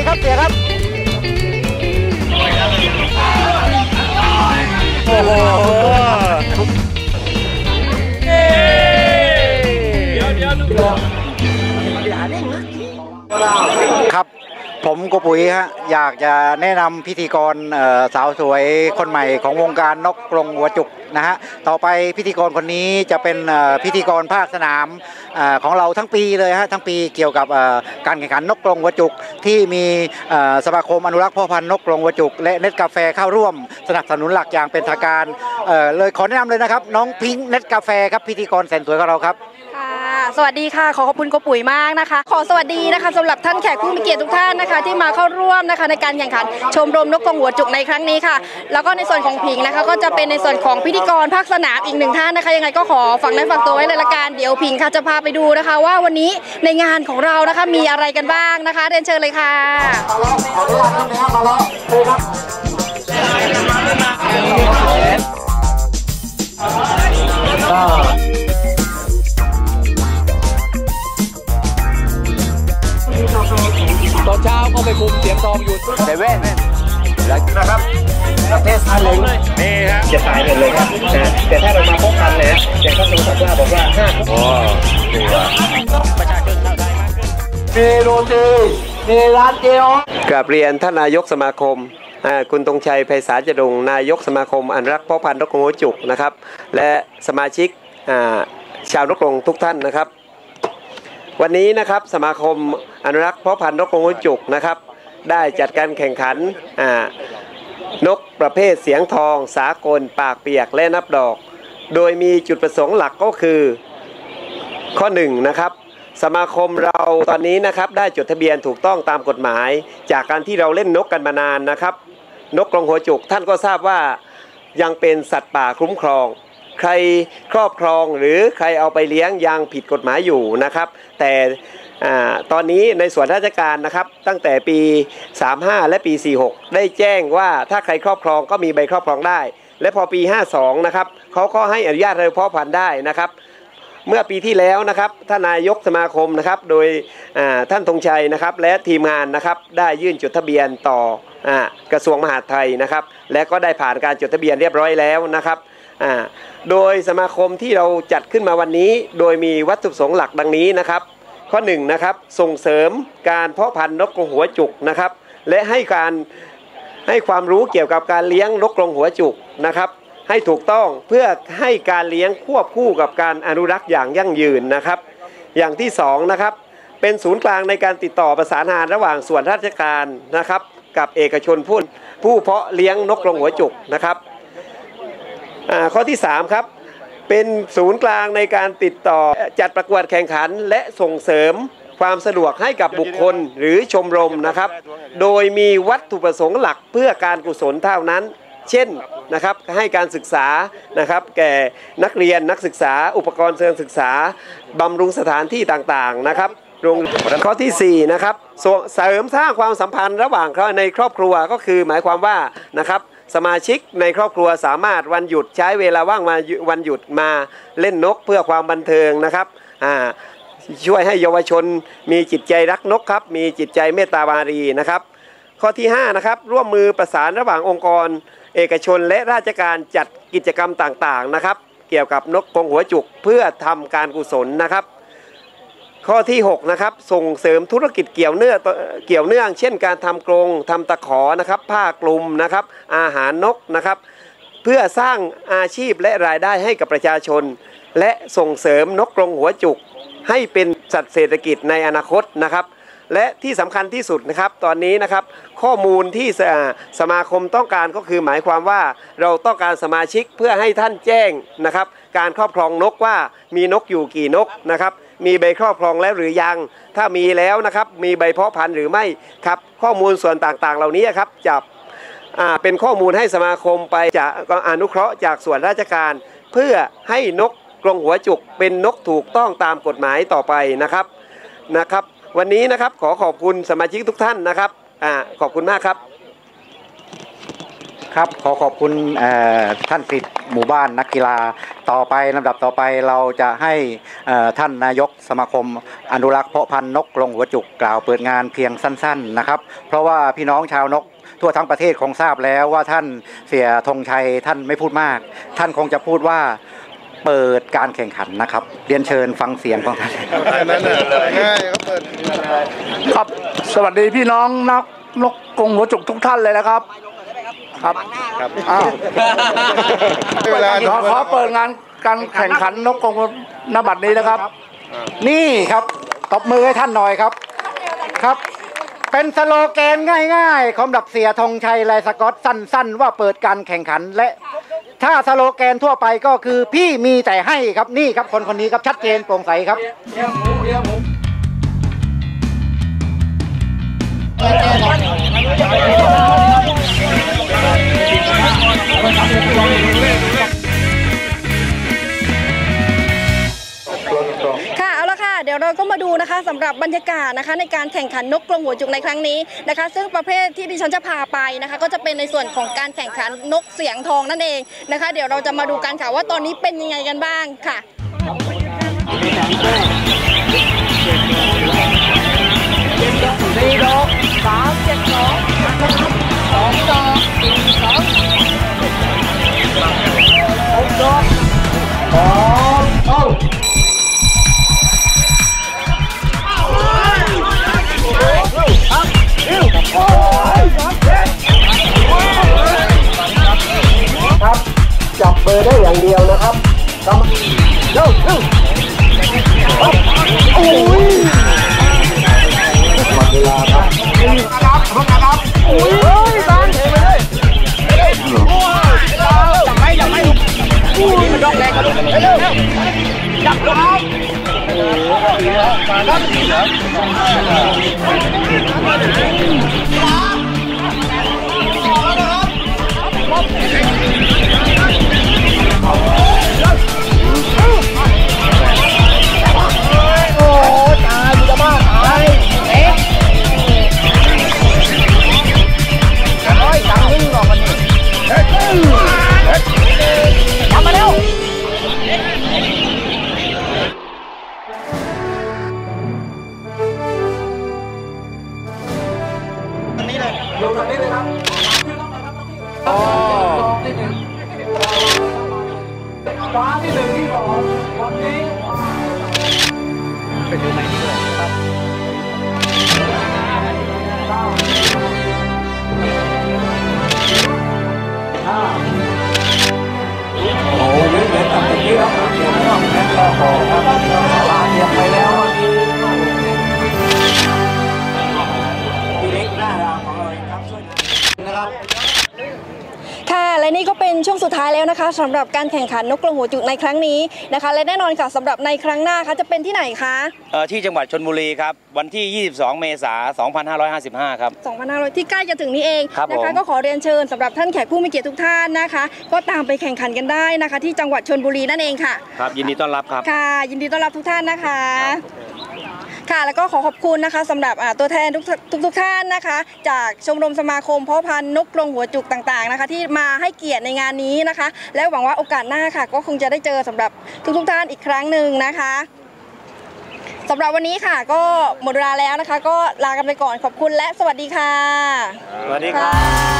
สวัสดีครับเสียครับโอ้โหครับ ผมโกปุ๋ยฮะอยากจะแนะนำพิธีกรสาวสวยคนใหม่ของวงการนกกรงหัวจุกนะฮะต่อไปพิธีกรคนนี้จะเป็นพิธีกรภาคสนามออของเราทั้งปีเลยฮะทั้งปีเกี่ยวกับการแข่งขันนกกรงหัวจุก ที่มีสมาคมอนุรักษ์พ่อพันธุ์นกกรงหัวจุก และเน็ตกาแฟเข้าร่วม สนับสนุนหลักอย่างเป็นทางการเเลยขอแนะนำเลยนะครับ น้องพิงค์เน็ตกาแฟครับพิธีกรแสนสวยของเราครับ สวัสดีค่ะ ขอขอบคุณโกปุ๋ยมากนะคะ ขอสวัสดีนะคะสำหรับท่านแขกผู้มีเกียรติทุกท่านนะคะ ที่มาเข้าร่วมนะคะในการแข่งขันชมรมนกกรงหัวจุกในครั้งนี้ค่ะ แล้วก็ในส่วนของผิงนะคะ ก็จะเป็นในส่วนของพิธีกรภาคสนามอีกหนึ่งท่านนะคะ ยังไงก็ขอฝากนั้นฝากตัวไว้เลยละกันเดี๋ยวผิงค่ะจะพาไปดูนะคะ ว่าวันนี้ในงานของเรานะคะมีอะไรกันบ้างนะคะเรียนเชิญเลยค่ะต ไปคุมเสียงทองอยู่เซเว่นนะครับเทสอันเลยนี่ฮะจะตายหมดเลยครับนะแต่ถ้าเรามาพบกันเลยนะแต่ก็โทรศัพท์ว่าบอกว่าห้าโอ้ดูว่าประชาชนชาวไทยมากขึ้นมีโรตีมีร้านเจียวกราบเรียนท่านนายกสมาคมอ่าคุณตรงชัยไพศาลจดงนายกสมาคมอนุรักษ์พ่อพันธุ์นกกรงหัวจุกนะครับ และสมาชิกอ่าชาวนกกรงทุกท่านนะครับ วันนี้นะครับสมาคมอนุรักษ์พ่อพันธุ์นกกรงหัวจุกนะครับ ได้จัดการแข่งขันนกประเภทเสียงทอง สากล ปากเปียกและนับดอก โดยมีจุดประสงค์หลักก็คือ ข้อหนึ่งนะครับสมาคมเราตอนนี้นะครับได้จดทะเบียนถูกต้องตามกฎหมาย จากการที่เราเล่นนกกันมานานนะครับ นกกรงหัวจุกท่านก็ทราบว่ายังเป็นสัตว์ป่าคุ้มครอง ใครครอบครองหรือใครเอาไปเลี้ยงยังผิดกฎหมายอยู่นะครับ แต่ ตอนนี้ในส่วนราชการนะครับตั้งแต่ปี 35 และปี 46 ได้แจ้งว่าถ้าใครครอบครองก็มีใบครอบครองได้ และพอปี 52 นะครับเขาก็ให้อนุญาตให้เพาะพันธุ์ได้นะครับเมื่อปีที่แล้วนะครับท่านนายกสมาคมนะครับโดยท่านธงชัยนะครับ และทีมงานนะครับได้ยื่นจดทะเบียนต่ออกระทรวงมหาดไทยนะครับ และก็ได้ผ่านการจดทะเบียนเรียบร้อยแล้วนะครับโดยสมาคมที่เราจัดขึ้นมาวันนี้ โดยมีวัตถุประสงค์หลักดังนี้นะครับ ข้อหนึ่งนะครับส่งเสริมการเพาะพันธุ์นกกรงหัวจุกนะครับ และให้การให้ความรู้เกี่ยวกับการเลี้ยงนกกรงหัวจุกนะครับ ให้ถูกต้องเพื่อให้การเลี้ยงควบคู่กับการอนุรักษ์อย่างยั่งยืนนะครับ อย่างที่สองนะครับเป็นศูนย์กลางในการติดต่อประสานงานระหว่างส่วนราชการนะครับ กับเอกชนผู้ผู้เพาะเลี้ยงนกกรงหัวจุกนะครับข้อที่สามครับ เป็นศูนย์กลางในการติดต่อจัดประกวดแข่งขันและส่งเสริมความสะดวกให้กับบุคคลหรือชมรมนะครับ โดยมีวัตถุประสงค์หลักเพื่อการกุศลเท่านั้น เช่นนะครับให้การศึกษานะครับแก่นักเรียนนักศึกษา อุปกรณ์เชิงศึกษาบำรุงสถานที่ต่างๆนะครับโรงข้อที่4นะครับส่เสริมสร้างความสัมพันธ์ระหว่างในครอบครัวก็คือหมายความว่านะครับ สมาชิกในครอบครัวสามารถวันหยุดใช้เวลาว่างมาวันหยุดมาเล่นนกเพื่อความบันเทิงนะครับอ่าช่วยให้เยาวชนมีจิตใจรักนกครับ มีจิตใจเมตตาบารีนะครับ ข้อที่5นะครับร่วมมือประสานระหว่างองค์กร เอกชนและราชการจัดกิจกรรมต่างๆนะครับ เกี่ยวกับนกกงหัวจุกเพื่อทำการกุศลนะครับ ข้อที่ 6 นะครับ ส่งเสริมธุรกิจเกี่ยวเนื่องเกี่ยวเนื่อง เช่นการทำกรงทำตะขอนะครับ ผ้ากลุ่มนะครับ อาหารนกนะครับ เพื่อสร้างอาชีพและรายได้ให้กับประชาชน และส่งเสริมนกกรงหัวจุก ให้เป็นสัตว์เศรษฐกิจในอนาคตนะครับ และที่สำคัญที่สุดนะครับตอนนี้นะครับข้อมูลที่สมาคมต้องการก็คือหมายความว่าเราต้องการสมาชิกเพื่อให้ท่านแจ้งนะครับการครอบครองนกว่ามีนกอยู่กี่นกนะครับมีใบครอบครองแล้วหรือยัง ถ้ามีแล้วนะครับมีใบเพาะพันธุ์หรือไม่ครับข้อมูลส่วนต่างๆ เหล่านี้ครับจะเป็นข้อมูลให้สมาคมไปจากอนุเคราะห์จากส่วนราชการ เพื่อให้นกกรงหัวจุกเป็นนกถูกต้องตามกฎหมายต่อไปนะครับนะครับ วันนี้นะครับขอขอบคุณสมาชิกทุกท่านนะครับอ่าขอบคุณมากครับ ครับขอขอบคุณเอ่อท่านกฤษหมู่บ้านนักกีฬาต่อไปลำดับต่อไปเราจะให้เอ่อท่านนายกสมาคม อนุรักษ์เพาะพันธุ์นกกรงหัวจุกกล่าวเปิดงานเพียงสั้น ๆนะครับ เพราะว่าพี่น้องชาวนกทั่วทั้งประเทศคงทราบแล้วว่าท่านเสียธงชัยท่านไม่พูดมาก ท่านคงจะพูดว่า เปิดการแข่งขันนะครับ เรียนเชิญฟังเสียงของท่านครับสวัสดีพี่น้องนักนกกรงหัวจุกทุกท่านเลยนะครับครับอ้าวขอขอเปิดงานการแข่งขันนกกรงนบัตรนี้นะครับ นี่ครับตบมือให้ท่านหน่อยครับครับ เป็นสโลแกนง่ายๆสำหรับเสียธงชัยไลสกอตสั้น ๆ ว่าเปิดการแข่งขันและ ถ้าสโลแกนทั่วไปก็คือพี่มีแต่ให้ครับนี่ครับคนคนนี้ครับชัดเจนโปร่งใสครับเสำหรับบรรยากาศนะคะ ในการแข่งขันนกกรงหัวจุกในครั้งนี้นะคะ ซึ่งประเภทที่ดิฉันจะพาไปนะคะ ก็จะเป็นในส่วนของการแข่งขันนกเสียงทองนั่นเองนะคะ เดี๋ยวเราจะมาดูกันค่ะว่าตอนนี้เป็นยังไงกันบ้างค่ะจับเบอ ร์ได้อย่างเดียวนะครับเร็วเร็วโอ้ยหมดเวลาครับค่ phải biết máy đi rồi Ồ, nếu để tập thì cái đó cũng được đúng không? Em แล้วนะคะสำหรับการแข่งขันนกกรงหัวจุกในครั้งนี้นะคะ และแน่นอนค่ะสำหรับในครั้งหน้าคะจะเป็นที่ไหนคะเอ่อที่จังหวัดชนบุรีครับวันที่ 22 เมษายน 2555 ครับ2,500ที่ใกล้จะถึงนี้เองครับนะคะผมก็ขอเรียนเชิญสำหรับท่านแขกผู้มีเกียรติทุกท่านนะคะ ก็ตามไปแข่งขันกันได้นะคะ ที่จังหวัดชนบุรีนั่นเองค่ะครับยินดีต้อนรับครับค่ะ ยินดีต้อนรับทุกท่านนะคะ ค่ะ แล้วก็ขอขอบคุณนะคะสำหรับตัวแทนทุกทุกทกท่านนะคะ จากชมรมสมาคมเพาะพันธุ์นกกรงหัวจุกต่างๆนะคะ ที่มาให้เกียรติในงานนี้นะคะ และหวังว่าโอกาสหน้าค่ะ ก็คงจะได้เจอสำหรับทุกทุกท่านอีกครั้งหนึ่งนะคะสำหรับวันนี้ค่ะ ก็หมดเวลาแล้วนะคะ ก็ลากันไปก่อนขอบคุณและสวัสดีค่ะ สวัสดีค่ะ